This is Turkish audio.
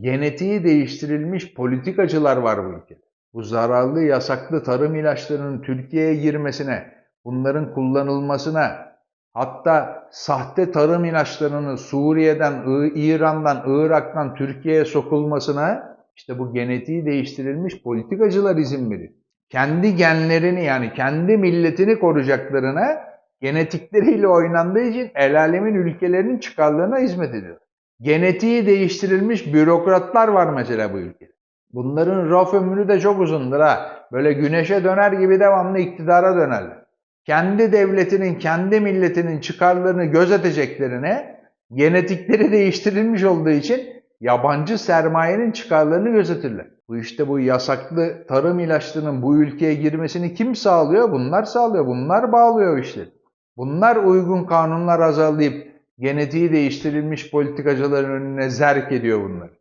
genetiği değiştirilmiş politikacılar var bu ülkede. Bu zararlı, yasaklı tarım ilaçlarının Türkiye'ye girmesine, bunların kullanılmasına, hatta sahte tarım ilaçlarının Suriye'den, İran'dan, Irak'tan Türkiye'ye sokulmasına işte bu genetiği değiştirilmiş politikacılar izin veriyor. Kendi genlerini yani kendi milletini koruyacaklarına genetikleriyle oynandığı için el alemin ülkelerinin çıkarlarına hizmet ediyor. Genetiği değiştirilmiş bürokratlar var mesela bu ülkede. Bunların raf ömrü de çok uzundur ha. Böyle güneşe döner gibi devamlı iktidara dönerler. Kendi devletinin, kendi milletinin çıkarlarını gözeteceklerine genetikleri değiştirilmiş olduğu için yabancı sermayenin çıkarlarını gözetirler. Bu işte bu yasaklı tarım ilaçlarının bu ülkeye girmesini kim sağlıyor? Bunlar sağlıyor. Bunlar bağlıyor işte. Bunlar uygun kanunlar hazırlayıp genetiği değiştirilmiş politikacıların önüne zerk ediyor bunları.